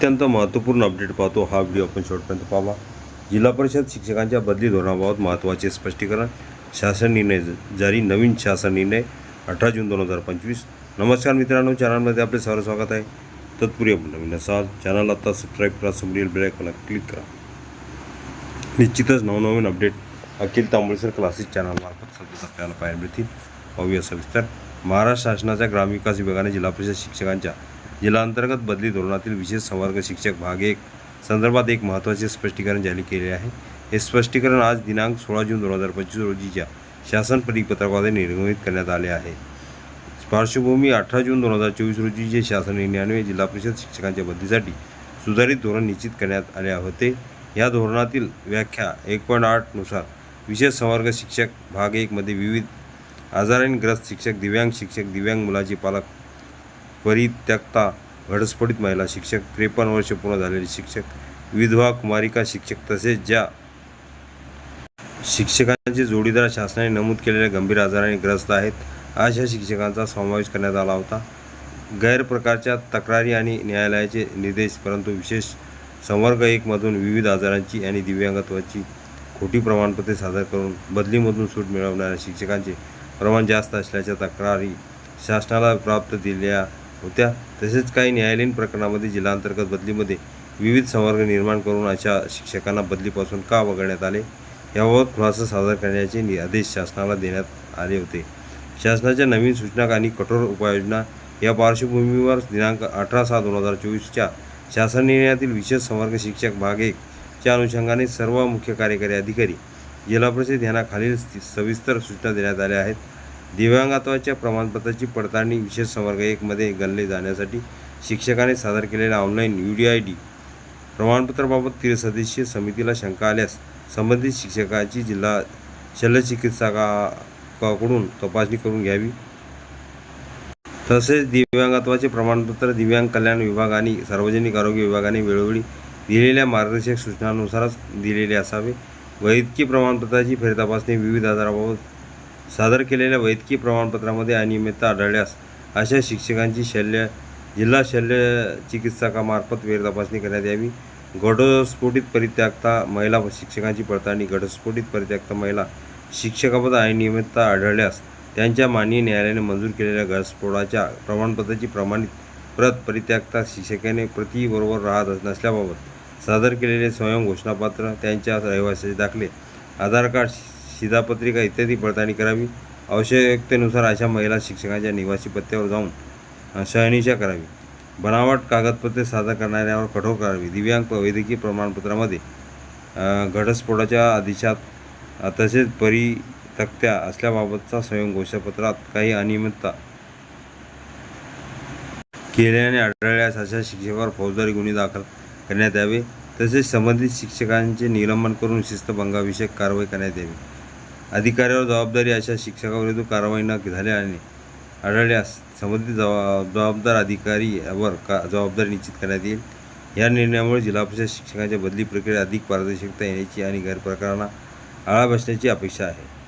अत्यंत महत्त्वपूर्ण अपडेट पाहतो. हा व्हिडिओ आपण शेवटपर्यंत पाहावा. जिल्हा परिषद शिक्षकांच्या बदली धोरणाबाबत महत्त्वाचे स्पष्टीकरण शासन निर्णय ज- जारी नवीन शासन निर्णय अठरा जून दोन हजार पंचवीस. नमस्कार मित्रांनो चॅनलमध्ये आपले सर्व स्वागत आहे. तत्पूर्वी आपण नवीन असाल चॅनल आता सबस्क्राईब करा समोरील बेलायकॉनला क्लिक करा. निश्चितच नवनवीन अपडेट अखिल तांबळेसर क्लासेस चॅनलमार्फत सतत आपल्याला पाहायला मिळतील. पाहूया सविस्तर. महाराष्ट्र शासनाच्या ग्रामविकास विभागाने जिल्हा परिषद शिक्षकांच्या जिल्हांतर्गत बदली धोरणातील विशेष संवर्ग शिक्षक भाग एक संदर्भात एक महत्त्वाचे स्पष्टीकरण जारी केले आहे. हे स्पष्टीकरण आज दिनांक सोळा जून दोन हजार पंचवीस रोजीच्या शासन परिपत्रकामध्ये निर्गमित करण्यात आले आहे. पार्श्वभूमी अठरा जून दोन हजार चोवीस रोजीचे शासन निर्णयान्वये जिल्हा परिषद शिक्षकांच्या बदलीसाठी सुधारित धोरण निश्चित करण्यात आले होते. या धोरणातील व्याख्या एक पॉईंट आठनुसार विशेष संवर्ग शिक्षक भाग एकमध्ये विविध आजाराने ग्रस्त शिक्षक दिव्यांग शिक्षक दिव्यांग मुलाचे पालक परित्यक्ता घडस्फोटित महिला शिक्षक त्रेपन्न वर्ष पूर्ण झालेले शिक्षक विधवा कुमारिका शिक्षक तसेच ज्या शिक्षकांचे जोडीदार शासनाने नमूद केलेल्या गंभीर आजाराने ग्रस्त आहेत अशा शिक्षकांचा समावेश करण्यात आला होता. गैरप्रकारच्या तक्रारी आणि न्यायालयाचे निर्देश परंतु विशेष संवर्ग एकमधून विविध आजारांची आणि दिव्यांगत्वाची खोटी प्रमाणपत्रे सादर करून बदलीमधून सूट मिळवणाऱ्या शिक्षकांचे प्रमाण जास्त असल्याच्या तक्रारी शासनाला प्राप्त दिल्या होत्या. तसेच काही न्यायालयीन प्रकरणामध्ये जिल्हांतर्गत बदलीमध्ये विविध संवर्ग निर्माण करून अशा शिक्षकांना बदलीपासून का वगळण्यात आले याबाबत खुलासा सादर करण्याचे आदेश शासनाला देण्यात आले होते. शासनाच्या नवीन सूचना आणि कठोर उपाययोजना या पार्श्वभूमीवर दिनांक अठरा सहा दोन हजार चोवीसच्या शासन निर्णयातील विशेष संवर्ग शिक्षक भाग एकच्या अनुषंगाने सर्व मुख्य कार्यकारी अधिकारी जिल्हा परिषद यांना खालील सविस्तर सूचना देण्यात आल्या आहेत. दिव्यांगत्वाच्या प्रमाणपत्राची पडताळणी विशेष संवर्ग एकमध्ये गणले जाण्यासाठी शिक्षकाने सादर केलेल्या online U D I D प्रमाणपत्राबाबत त्रिसदस्यीय समितीला शंका आल्यास संबंधित शिक्षकाची जिल्हा शल्यचिकित्सकाकडून तपासणी करून घ्यावी. तसेच दिव्यांगत्वाचे प्रमाणपत्र दिव्यांग कल्याण विभाग आणि सार्वजनिक आरोग्य विभागाने वेळोवेळी दिलेल्या मार्गदर्शक सूचनांनुसारच दिलेले असावे. वैद्यकीय प्रमाणपत्राची फेरतपासणी विविध आजाराबाबत सादर केलेल्या वैद्यकीय प्रमाणपत्रामध्ये अनियमितता आढळल्यास अशा शिक्षकांची शल्य जिल्हा शल्य चिकित्सकामार्फत फेरतपासणी करण्यात यावी. घटस्फोटित परित्यक्ता महिला शिक्षकांची पडताळणी. घटस्फोटित परित्यक्ता महिला शिक्षकापद अनियमितता आढळल्यास त्यांच्या माननीय न्यायालयाने मंजूर केलेल्या घटस्फोटाच्या प्रमाणपत्राची प्रमाणित प्रत परित्यक्ता शिक्षकाने प्रतीबरोबर राहत नसल्याबाबत सादर केलेले स्वयं घोषणापत्र त्यांच्या रहिवासाचे दाखले आधार कार्ड शिधापत्रिका इत्यादी पडताळणी करावी. आवश्यकतेनुसार अशा महिला शिक्षकांच्या निवासी पत्त्यावर जाऊन अ, शहानिशा करावी. बनावट कागदपत्रे सादर करणाऱ्यावर कठोर करावी दिव्यांग वैद्यकीय प्रमाणपत्रामध्ये घटस्फोटाच्या आदेशात तसेच परितक्त्या असल्याबाबतचा स्वयं घोषणापत्रात काही अनियमितता केल्याने आढळल्यास अशा शिक्षकावर फौजदारी गुन्हे दाखल करण्यात यावे. तसेच संबंधित शिक्षकांचे निलंबन करून शिस्तभंगाविषयक कारवाई करण्यात यावी. अधिकाऱ्यावर जबाबदारी अशा शिक्षकाविरुद्ध कारवाई न झाल्याने आढळल्यास संबंधित जवा जबाबदार अधिकारीवर का जबाबदारी निश्चित करण्यात येईल? या निर्णयामुळे जिल्हा परिषद शिक्षकांच्या बदली प्रक्रियेत अधिक पारदर्शकता येण्याची आणि गैरप्रकारांना आळा बसण्याची अपेक्षा आहे.